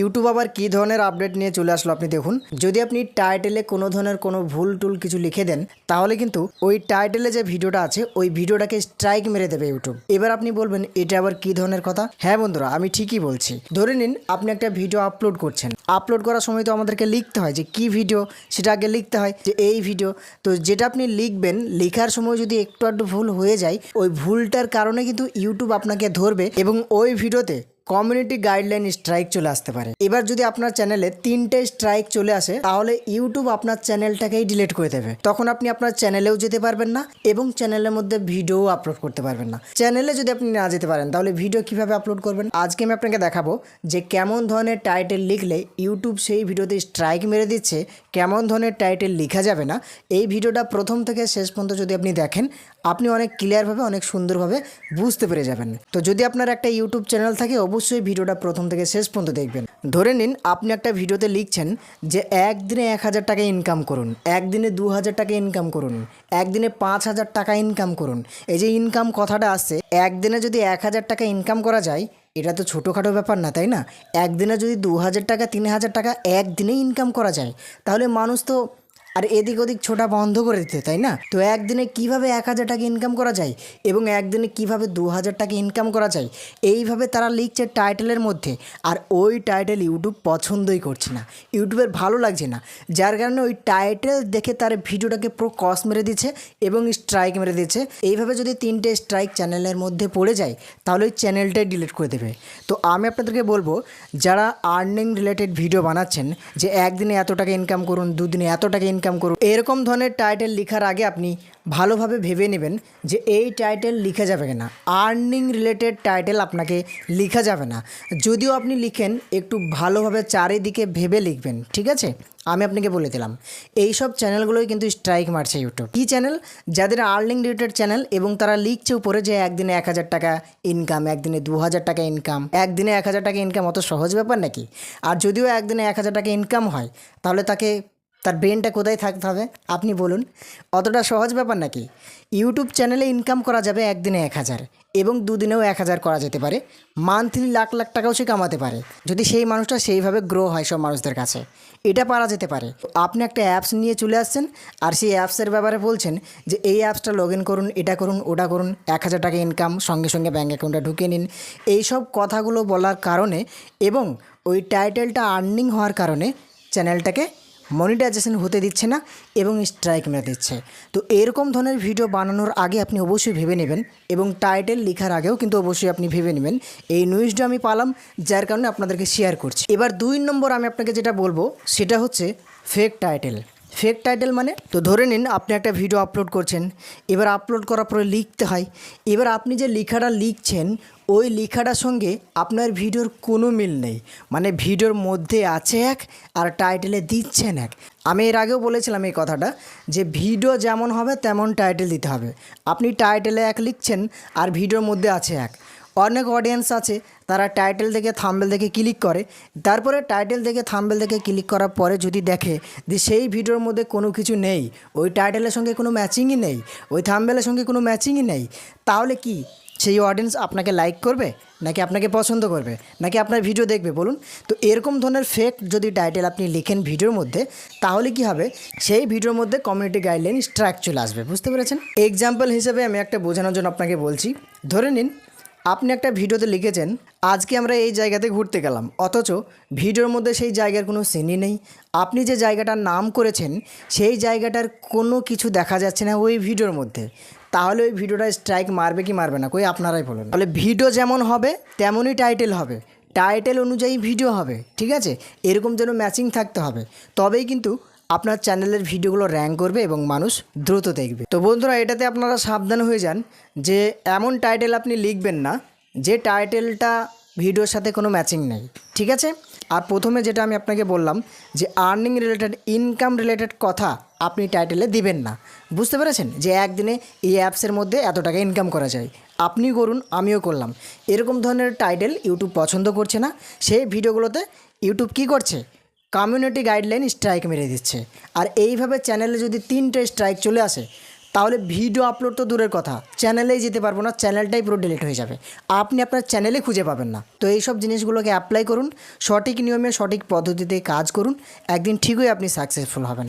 YouTube আবার কী ধরনের update নিয়ে চলে আসলো আপনি দেখুন। যদি আপনি টাইটেলে কোনো ধরনের কোনো ভুল টুল কিছু লিখে দেন, তাহলে কিন্তু ওই টাইটেলে যে ভিডিওটা আছে, ওই ভিডিওটাকে স্ট্রাইক মেরে দেবে ইউটিউব। এবার আপনি বলবেন, এটা আবার কী ধরনের কথা? হ্যাঁ বন্ধুরা, আমি ঠিকই বলছি। ধরে নিন, আপনি একটা ভিডিও আপলোড করছেন। আপলোড করার সময় তো আমাদেরকে লিখতে হয় যে কি ভিডিও, সেটা আগে লিখতে হয় যে এই ভিডিও। তো যেটা আপনি লিখবেন, লেখার সময় যদি একটু আধটু ভুল হয়ে যায়, ওই ভুলটার কারণে কিন্তু ইউটিউব আপনাকে ধরবে এবং ওই ভিডিওতে কমিউনিটি গাইডলাইন স্ট্রাইক চলে আসতে পারে। এবার যদি আপনার চ্যানেলে তিনটে স্ট্রাইক চলে আসে, তাহলে ইউটিউব আপনার চ্যানেলটাকেই ডিলিট করে দেবে। তখন আপনি আপনার চ্যানেলেও যেতে পারবেন না এবং চ্যানেলের মধ্যে ভিডিও আপলোড করতে পারবেন না। চ্যানেলে যদি আপনি না যেতে পারেন, তাহলে ভিডিও কীভাবে আপলোড করবেন? আজকে আমি আপনাকে দেখাবো যে কেমন ধরনের টাইটেল লিখলে ইউটিউব সেই ভিডিওতে স্ট্রাইক মেরে দিচ্ছে, কেমন ধরনের টাইটেল লেখা যাবে না, এই ভিডিওটা প্রথম থেকে শেষ পর্যন্ত যদি আপনি দেখেন, আপনি অনেক ক্লিয়ারভাবে অনেক সুন্দরভাবে বুঝতে পেরে যাবেন। তো যদি আপনার একটা ইউটিউব চ্যানেল থাকে অবশ্যই ভিডিওটা প্রথম থেকে শেষ পর্যন্ত দেখবেন। ধরে নিন, আপনি একটা ভিডিওতে লিখছেন যে একদিনে এক হাজার টাকা ইনকাম করুন, একদিনে দু হাজার টাকা ইনকাম করুন, একদিনে পাঁচ হাজার টাকা ইনকাম করুন। এই যে ইনকাম কথাটা আসছে, একদিনে যদি এক হাজার টাকা ইনকাম করা যায়, এটা তো ছোটোখাটো ব্যাপার না, তাই না? একদিনে যদি দু হাজার টাকা, তিন হাজার টাকা একদিনে ইনকাম করা যায়, তাহলে মানুষ তো আর এদিক ওদিক ছোটা বন্ধ করে দিতে, তাই না? তো একদিনে কীভাবে এক হাজার টাকা ইনকাম করা যায় এবং একদিনে কীভাবে দু হাজার টাকা ইনকাম করা যায়, এইভাবে তারা লিখছে টাইটেলের মধ্যে। আর ওই টাইটেল ইউটিউব পছন্দই করছে না। ইউটিউবের ভালো লাগছে না। যার কারণে ওই টাইটেল দেখে তার ভিডিওটাকে পুরো কস মেরে দিচ্ছে এবং স্ট্রাইক মেরে দিচ্ছে। এইভাবে যদি তিনটে স্ট্রাইক চ্যানেলের মধ্যে পড়ে যায়, তাহলে ওই চ্যানেলটাই ডিলিট করে দেবে। তো আমি আপনাদেরকে বলব, যারা আর্নিং রিলেটেড ভিডিও বানাচ্ছেন, যে একদিনে এত টাকা ইনকাম করুন, দুদিনে এত টাকা ইনকাম করুন। এরকম ধরনের টাইটেল লেখার আগে আপনি ভালোভাবে ভেবে নেবেন যে এই টাইটেল লিখা যাবে না আর্নিং রিলেটেড টাইটেল আপনাকে লিখা যাবে না। যদিও আপনি লিখেন, একটু ভালোভাবে চারিদিকে ভেবে লিখবেন, ঠিক আছে? আমি আপনাকে বলে দিলাম। এই সব চ্যানেলগুলোই কিন্তু স্ট্রাইক মারছে ইউটিউব কী চ্যানেল? যাদের আর্নিং রিলেটেড চ্যানেল এবং তারা লিখছে উপরে যে একদিনে এক হাজার টাকা ইনকাম একদিনে দু হাজার টাকা ইনকাম একদিনে এক হাজার টাকা ইনকাম অত সহজ ব্যাপার নাকি? আর যদিও একদিনে এক হাজার টাকা ইনকাম হয়, তাহলে তাকে তার ব্রেনটা কোথায় থাকতে হবে? আপনি বলুন। অতটা সহজ ব্যাপার নাকি? ইউটিউব চ্যানেলে ইনকাম করা যাবে একদিনে এক হাজার এবং দুদিনেও এক হাজার করা যেতে পারে। মান্থলি লাখ লাখ টাকাও সে কামাতে পারে। যদি সেই মানুষটা সেইভাবে গ্রো হয় সব মানুষদের কাছে, এটা পারা যেতে পারে। আপনি একটা অ্যাপস নিয়ে চলে আসছেন আর সেই অ্যাপসের ব্যাপারে বলছেন যে এই অ্যাপসটা লগ ইন করুন, এটা করুন, ওটা করুন, এক হাজার টাকা ইনকাম সঙ্গে সঙ্গে ব্যাঙ্ক অ্যাকাউন্টে ঢুকিয়ে নিন। এইসব কথাগুলো বলার কারণে এবং ওই টাইটেলটা আর্নিং হওয়ার কারণে চ্যানেলটাকে মনিটাইজেশন হতে দিচ্ছে না এবং স্ট্রাইক মেরে দিচ্ছে। তো এরকম ধরনের ভিডিও বানানোর আগে আপনি অবশ্যই ভেবে নেবেন এবং টাইটেল লেখার আগেও কিন্তু অবশ্যই আপনি ভেবে নেবেন। এই নিউজটা আমি পালাম, যার কারণে আপনাদেরকে শেয়ার করছি। এবার দুই নম্বর আমি আপনাকে যেটা বলব, সেটা হচ্ছে ফেক টাইটেল ফেক টাইটেল মানে? তো ধরে নিন আপনি একটা ভিডিও আপলোড করছেন, এবার আপলোড করার পরে লিখতে হয়। এবার আপনি যে লেখাটা লিখছেন, ওই লেখাটার সঙ্গে আপনার ভিডিওর কোনো মিল নেই। মানে ভিডিওর মধ্যে আছে এক, আর টাইটেলে দিচ্ছেন এক। আমি এর আগেও বলেছিলাম এই কথাটা, যে ভিডিও যেমন হবে, তেমন টাইটেল দিতে হবে। আপনি টাইটেলে এক লিখছেন, আর ভিডিওর মধ্যে আছে এক। অনেক অডিয়েন্স আছে তারা টাইটেল দেখে থাম্বেল দেখে ক্লিক করে। তারপরে টাইটেল দেখে থাম্বেল দেখে ক্লিক করার পরে যদি দেখে যে সেই ভিডিওর মধ্যে কোনো কিছু নেই, ওই টাইটেলের সঙ্গে কোনো ম্যাচিংই নেই, ওই থাম্বেলের সঙ্গে কোনো ম্যাচিংই নেই, তাহলে কি সেই অডিয়েন্স আপনাকে লাইক করবে? নাকি আপনাকে পছন্দ করবে? নাকি আপনার ভিডিও দেখবে? বলুন। তো এরকম ধরনের ফেক যদি টাইটেল আপনি লিখেন ভিডিওর মধ্যে, তাহলে কি হবে? সেই ভিডিওর মধ্যে কমিউনিটি গাইডলাইন স্ট্রাইক চলে আসবে। বুঝতে পেরেছেন? এক্সাম্পল হিসেবে আমি একটা বোঝানোর জন্য আপনাকে বলছি। ধরে নিন আপনি একটা ভিডিওতে লিখেছেন, আজকে আমরা এই জায়গাতে ঘুরতে গেলাম। অথচ ভিডিওর মধ্যে সেই জায়গার কোনো সিনই নেই। আপনি যে জায়গাটার নাম করেছেন, সেই জায়গাটার কোনো কিছু দেখা যাচ্ছে না ওই ভিডিওর মধ্যে। তাহলে ওই ভিডিওটা স্ট্রাইক মারবে কি মারবে না, কই আপনারাই বলুন। তাহলে ভিডিও যেমন হবে, তেমনই টাইটেল হবে। টাইটেল অনুযায়ী ভিডিও হবে, ঠিক আছে? এরকম যেন ম্যাচিং থাকতে হবে। তবেই কিন্তু আপনার চ্যানেলের ভিডিওগুলো র্যাঙ্ক করবে এবং মানুষ দ্রুত দেখবে। তো বন্ধুরা, এটাতে আপনারা সাবধান হয়ে যান যে এমন টাইটেল আপনি লিখবেন না, যে টাইটেলটা ভিডিওর সাথে কোনো ম্যাচিং নেই, ঠিক আছে? আর প্রথমে যেটা আমি আপনাকে বললাম যে আর্নিং রিলেটেড ইনকাম রিলেটেড কথা আপনি টাইটেলে দিবেন না। বুঝতে পেরেছেন? যে একদিনে এই অ্যাপসের মধ্যে এত টাকা ইনকাম করা যায়। আপনি করুন, আমিও করলাম। এরকম ধরনের টাইটেল ইউটিউব পছন্দ করছে না, সেই ভিডিওগুলোতে ইউটিউব কী করছে? কমিউনিটি গাইডলাইন স্ট্রাইক মেরে দিচ্ছে। আর এইভাবে চ্যানেলে যদি তিনটে স্ট্রাইক চলে আসে, তাহলে ভিডিও আপলোড তো দূরের কথা। চ্যানেলেই যেতে পারব না চ্যানেলটাই পুরো ডিলিট হয়ে যাবে। আপনি আপনার চ্যানেলে খুঁজে পাবেন না। তো এই সব জিনিসগুলোকে অ্যাপ্লাই করুন, সঠিক নিয়মে, সঠিক পদ্ধতিতে কাজ করুন, একদিন ঠিকই আপনি সাকসেসফুল হবেন।